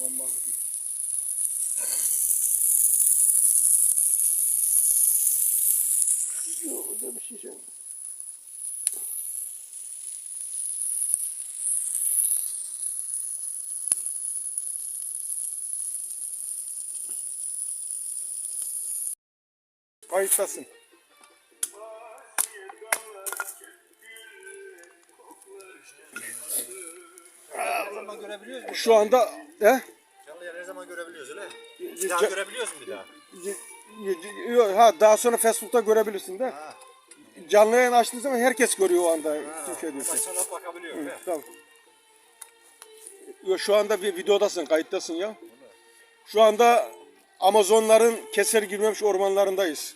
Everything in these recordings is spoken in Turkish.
Bomba. Yok da. Kayıttasın. Her zaman görebiliyoruz mu? Şu anda he? Bir daha görebiliyoruz mu bir daha? y- y- y- ha daha sonra Facebook'ta görebilirsin de. Ha. Canlı yayın açtığın zaman herkes görüyor o anda Ha. kim şey diyorsa. Bak sana bakabiliyorum. Hı. Tamam. Yo, şu anda bir videodasın, kayıttasın ya. Şu anda Amazonların keser girmemiş ormanlarındayız.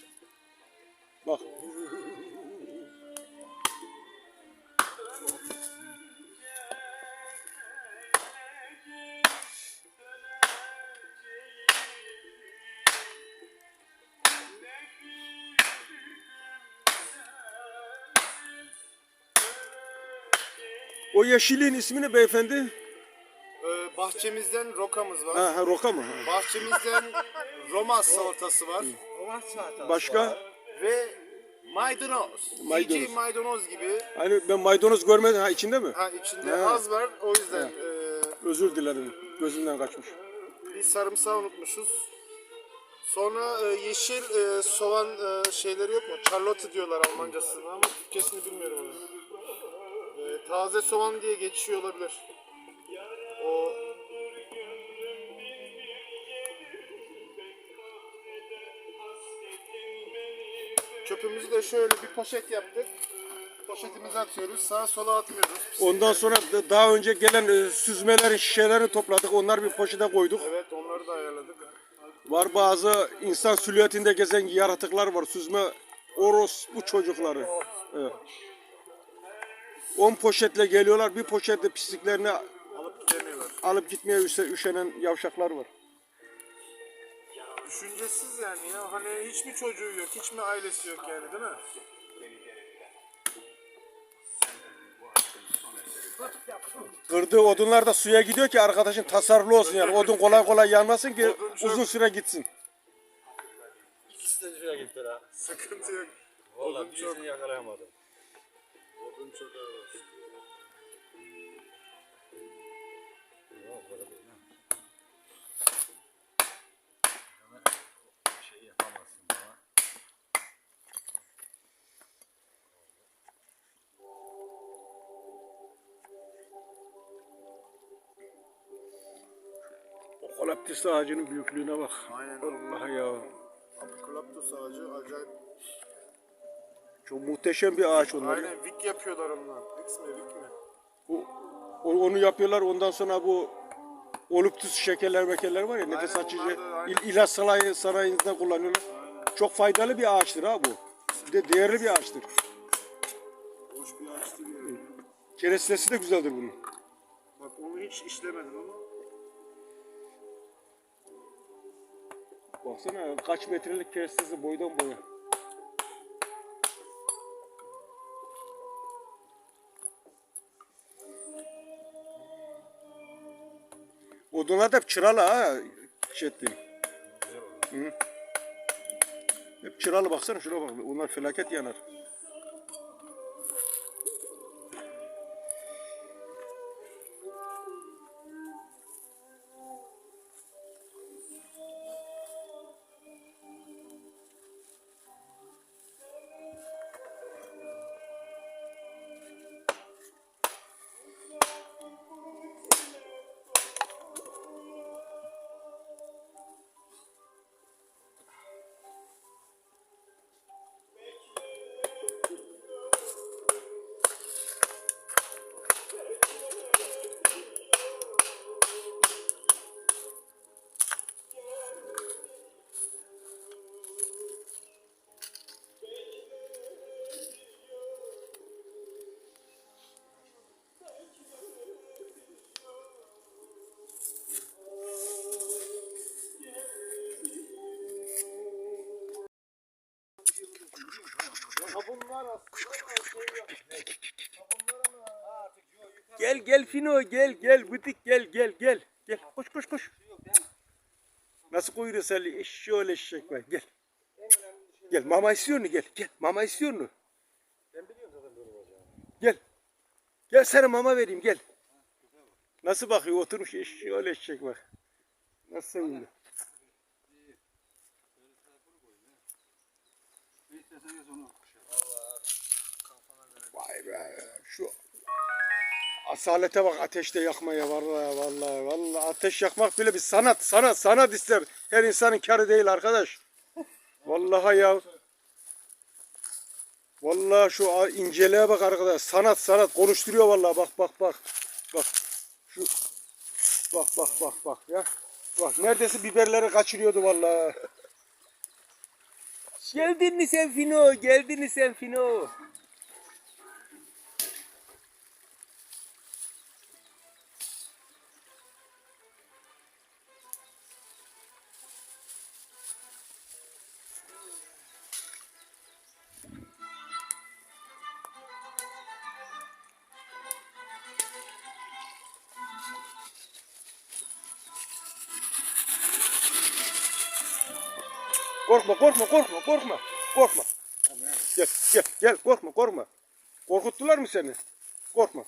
O yeşilliğin ismi ne beyefendi? Ee, bahçemizden rokamız var. Ha, ha roka mı? Ha. Bahçemizden Roma salatası var. Başka? Ve maydanoz. Maydanoz. Maydanoz. maydanoz gibi. Hani ben maydanoz görmedim. Ha içinde mi? Ha içinde Ha. az var. O yüzden e, Özür dilerim. Gözümden kaçmış. bir sarımsağı unutmuşuz. Sonra e, yeşil e, soğan e, şeyleri yok mu? Charlotte diyorlar Almancasını ama Türkçesini bilmiyorum onu. Taze soğan diye geçiyor olabilir. O Çöpümüzü de şöyle bir poşet yaptık. Poşetimize atıyoruz. Sağa sola atmıyoruz. Ondan sonra da- daha önce gelen e, süzmelerin şişelerini topladık. Onları bir poşete koyduk. Evet onları da ayarladık. Var bazı insan silüetinde gezen yaratıklar var. Süzme oros bu çocukları. Evet. 10 poşetle geliyorlar. Bir poşetle pisliklerini Alıp gidemiyorlar. alıp gitmeye üse- üşenen yavşaklar var. Düşüncesiz yani ya. Hani hiç mi çocuğu yok, hiç mi ailesi yok yani değil mi? Kırdığı odunlar da suya gidiyor ki arkadaşın tasarruflu olsun yani. Odun kolay kolay yanmasın ki Odun çok- uzun süre gitsin. İkisi de şuraya gittiler ha. Sıkıntı yok. Valla Odun çok, birisini yakalayamadım. Odun çok ağır. Yok böyle değil ha. Ama bir şey yapamazsın ama. O kolaptis ağacının büyüklüğüne bak. Aynen. Allah ya. Klaptus ağacı acayip. Çok muhteşem bir ağaç onlar. Aynen wik yapıyorlar onunla. Wix mi, wik mi? Bu, onu yapıyorlar ondan sonra bu oluptüs şekerler mekerler var ya nefes Aynen, açıcı onlar da aynen. il, ilaç sanayi, sanayinde kullanıyorlar. Çok faydalı bir ağaçtır ha bu. Bir de değerli bir ağaçtır. Hoş bir ağaçtır yani. Kerestesi de güzeldir bunun. Bak onu hiç işlemedim ama. Baksana kaç metrelik kerestesi boydan boya. Odunlar da hep çıralı ha Şettin. Hı. Hep çıralı baksana şuna bak. Onlar felaket yanar. Gel gel Fino gel gel bıtık gel gel gel. Gel. koş koş. Nasıl koyuyor sen eşşoğlu eşek bak gel. Gel mama istiyor mu gel gel mama istiyor mu? Gel. Gel sana mama vereyim gel. Nasıl bakıyor oturmuş eşşoğlu eşek bak. Nasıl sevindi. Ne istersen yaz onu. Vay be şu asalete bak ateşte yakmaya vallahi vallahi vallahi ateş yakmak bile bir sanat sanat sanat ister. Her insanın karı değil arkadaş. Vallahi ya. Vallahi şu inceliğe bak arkadaş. Sanat sanat konuşturuyor vallahi bak bak bak. Bak. Şu bak bak bak bak ya. Bak neredeyse biberleri kaçırıyordu vallahi. Geldin mi sen Fino? Geldin mi sen Fino? Korkma korkma korkma korkma korkma. Gel gel gel korkma korkma. Korkuttular mı seni? Korkma.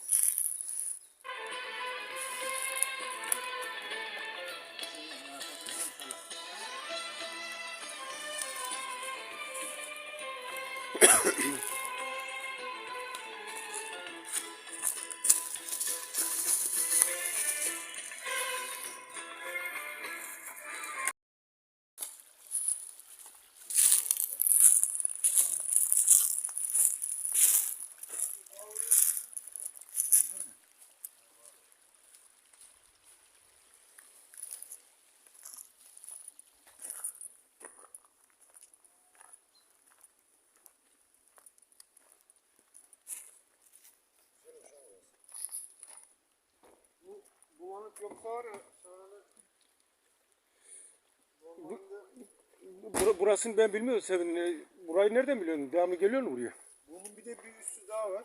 Bulanık yoksa var ya burasını ben bilmiyorum Sevin. Burayı nereden biliyorsun? Devamlı geliyor mu buraya? bunun bir de bir üstü daha var.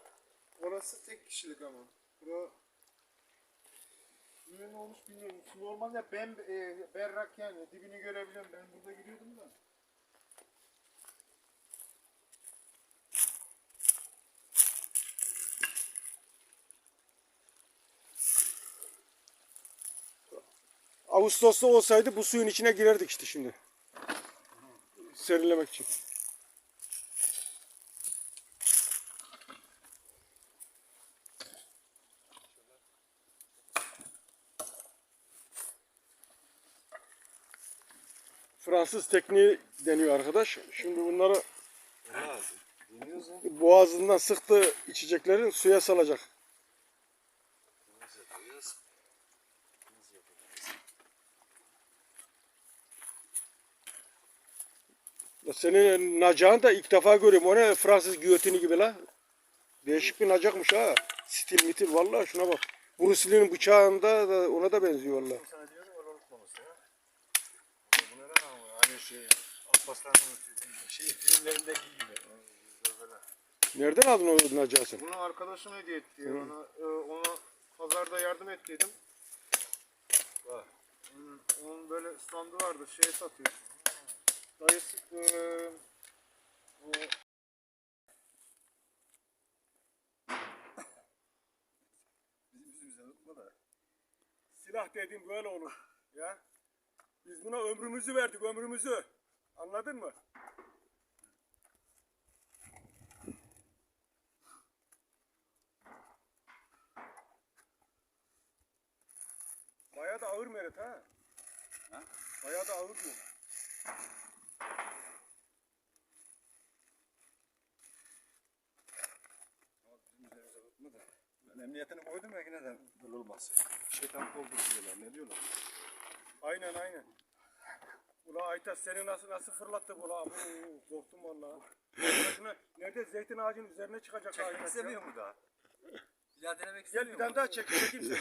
Orası tek kişilik ama. Bura Niye ne olmuş bilmiyorum. Normalde ben e, berrak yani dibini görebiliyorum. Ben burada giriyordum da. Ağustos'ta olsaydı bu suyun içine girerdik işte şimdi. Serinlemek için. Fransız tekniği deniyor arkadaş. Şimdi bunları boğazından sıktığı içeceklerin suya salacak. Nasıl yapacağız? Nasıl yapacağız? Ya Senin nacağını da ilk defa görüyorum. O ne Fransız giyotini gibi la. Değişik bir nacakmış ha. Stil mitil vallahi şuna bak. Bruce Lee'nin bıçağında da ona da benziyor? Hani şey şey. Nereden aldın o nacağı sen? Bunu arkadaşım hediye etti. Ona, e, ona pazarda yardım. Bak. Onun, onun böyle standı vardı. Şey satıyor. Dayısı o Bizim yüzümüzden unutma da. Silah dediğim böyle olur. Ya. Biz buna ömrümüzü verdik ömrümüzü. Anladın mı? Bayağı da ağır meret ha. Ha? Bayağı da ağır bu. Ama bizim yüzümüzden unutma da. Ben emniyetini koydum ya yine de böyle olmaz. Şeytan koldu diyorlar. Ne diyorlar? Aynen aynen. Ula Aytaş seni nasıl nasıl fırlattı bu la? Bu, Korktum valla. Nerede zeytin ağacının üzerine çıkacak Aytaç ya. İstemiyor mu daha? Bir daha denemek Gel istemiyor bir tane daha çek, çekeyim seni.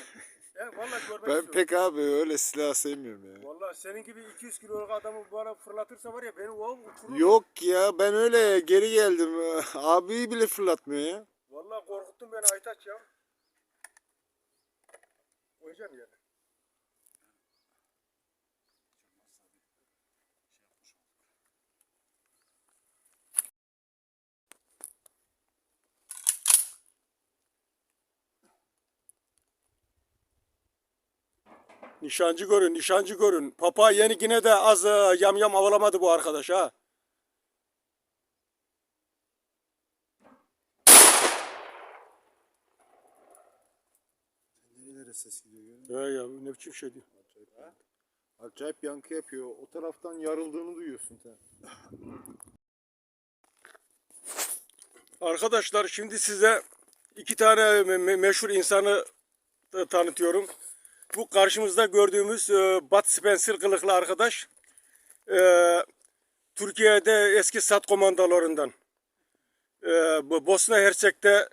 Ya görmek Ben istiyorum. pek abi öyle silah sevmiyorum ya. Vallahi senin gibi 200 kiloluk adamı bana fırlatırsa var ya beni o uçurur. Yok ya ben öyle geri geldim. Abi bile fırlatmıyor ya. Vallahi korkuttun beni Aytaç ya koyacaksın yani. Nişancı görün, nişancı görün. Papa yenikine de az e, yamyam yam avalamadı bu arkadaş ha. Nerelere ses gidiyor görüyor musun? He ya ne biçim şey diyor. Acayip yankı yapıyor. O taraftan yarıldığını duyuyorsun sen. Arkadaşlar şimdi size iki tane me- me- meşhur insanı tanıtıyorum. Bu karşımızda gördüğümüz e, Bud Spencer kılıklı arkadaş. E, Türkiye'de eski SAT komandolarından. E, Bosna Hersek'te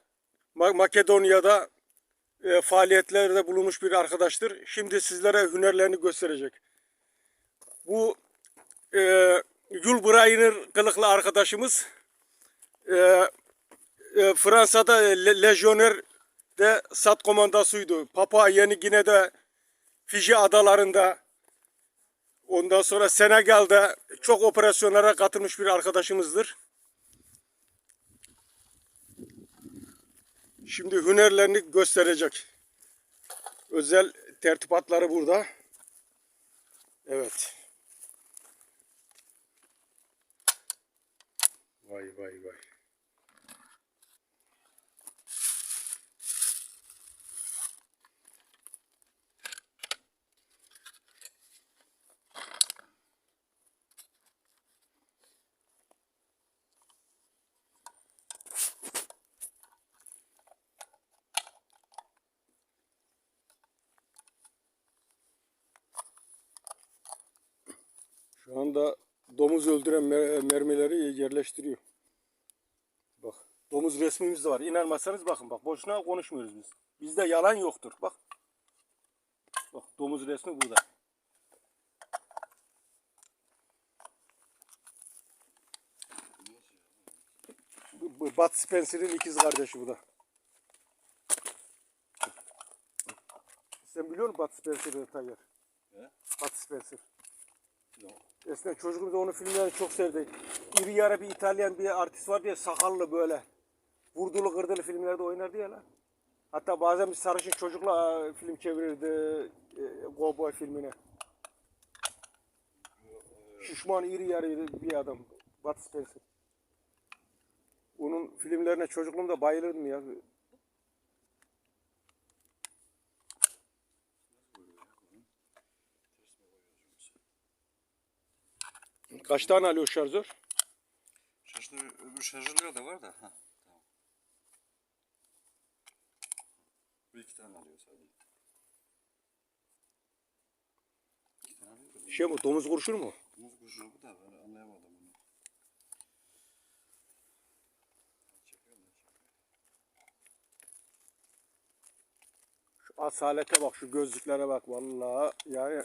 Ma- Makedonya'da e, faaliyetlerde bulunmuş bir arkadaştır. Şimdi sizlere hünerlerini gösterecek. Bu e, Yulbrainer kılıklı arkadaşımız e, e, Fransa'da Le- lejyoner de sat komandasıydı. Papua Yeni Gine'de Fiji adalarında ondan sonra Senegal'de çok operasyonlara katılmış bir arkadaşımızdır. Şimdi hünerlerini gösterecek. Özel tertibatları burada. Evet. Vay vay vay. Şu anda domuz öldüren mer- mermileri yerleştiriyor. Bak domuz resmimiz de var. İnanmazsanız bakın bak boşuna konuşmuyoruz biz. Bizde yalan yoktur. Bak. Bak domuz resmi burada. Bu, bu Bud Spencer'in ikiz kardeşi bu da. Sen biliyor musun Bud Spencer'ı Tayyar? Bud Spencer. Eskiden çocukluğumda onun filmlerini çok sevdik. İri yarı bir İtalyan bir artist var diye sakallı böyle. Vurdulu kırdılı filmlerde oynardı ya lan. Hatta bazen bir sarışın çocukla film çevirirdi e, Cowboy filmine. Şişman iri yarı bir adam. Bud Spencer. Onun filmlerine çocukluğumda bayılırdım ya. Kaç tane alıyor şarjör? Şaşlı öbür şarjörler de var da. Ha, tamam. Bu iki tane alıyor sadece. İki tane alıyor da. Şey mi domuz kurşunu mu? Muz kuşu bu da ben anlayamadım bunu. Şu asalete bak şu gözlüklere bak vallahi yani